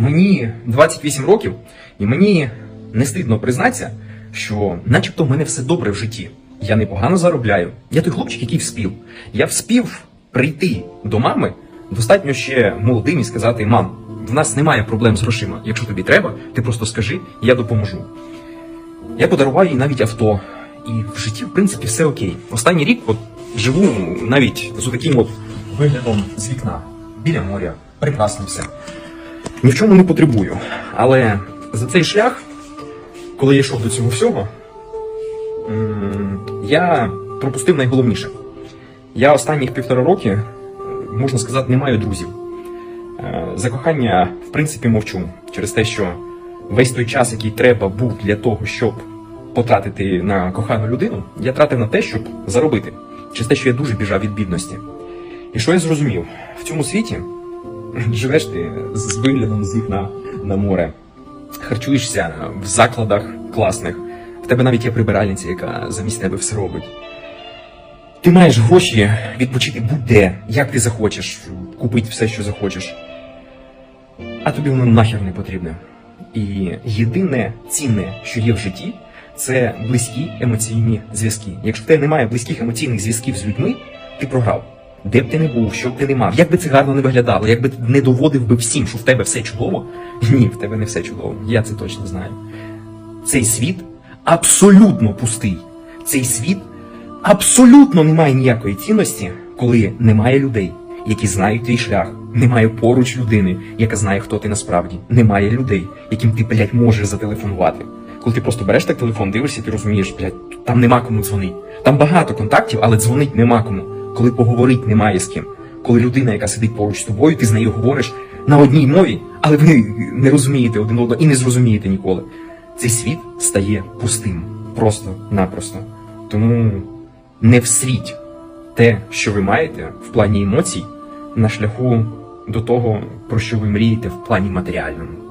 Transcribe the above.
мені 28 років, і мені не стидно признатися, що начебто в мене все добре в житті. Я непогано заробляю. Я той хлопчик, який вспів. Я вспів прийти до мами достатньо ще молодим і сказати: мам, в нас немає проблем з грошима. Якщо тобі треба, ти просто скажи, я допоможу. Я подарував їй навіть авто. І в житті, в принципі, все окей. Останній рік от, живу навіть з таким от виглядом з вікна, біля моря. Прекрасно все. Ні в чому не потребую. Але за цей шлях, коли я йшов до цього всього, я пропустив найголовніше. Я останніх півтора роки, е, можна сказати, не маю друзів. Е, За кохання, в принципі, мовчу через те, що весь той час, який треба був для того, щоб потратити на кохану людину, я тратив на те, щоб заробити. Через те, що я дуже біжав від бідності. І що я зрозумів? В цьому світі живеш ти з виглядом з вікна на море, харчуєшся в закладах класних, в тебе навіть є прибиральниця, яка замість тебе все робить. Ти маєш гроші відпочити будь-де, як ти захочеш, купити все, що захочеш. А тобі воно нахер не потрібне. І єдине цінне, що є в житті, це близькі емоційні зв'язки. Якщо в тебе немає близьких емоційних зв'язків з людьми, ти програв. Де б ти не був, що б ти не мав, як би це гарно не виглядало, як би не доводив би всім, що в тебе все чудово. Ні, в тебе не все чудово. Я це точно знаю. Цей світ абсолютно пустий. Цей світ абсолютно не має ніякої цінності, коли немає людей, які знають твій шлях. Немає поруч людини, яка знає, хто ти насправді. Немає людей, яким ти, блядь, можеш зателефонувати. Коли ти просто береш так телефон, дивишся, ти розумієш, блядь, там нема кому дзвонити. Там багато контактів, але дзвонить нема кому. Коли поговорити немає з ким. Коли людина, яка сидить поруч з тобою, ти з нею говориш на одній мові, але ви не розумієте один одного і не зрозумієте ніколи. Цей світ стає пустим. Просто-напросто. Тому не всріть те, що ви маєте в плані емоцій, на шляху до того, про що ви мрієте в плані матеріальному.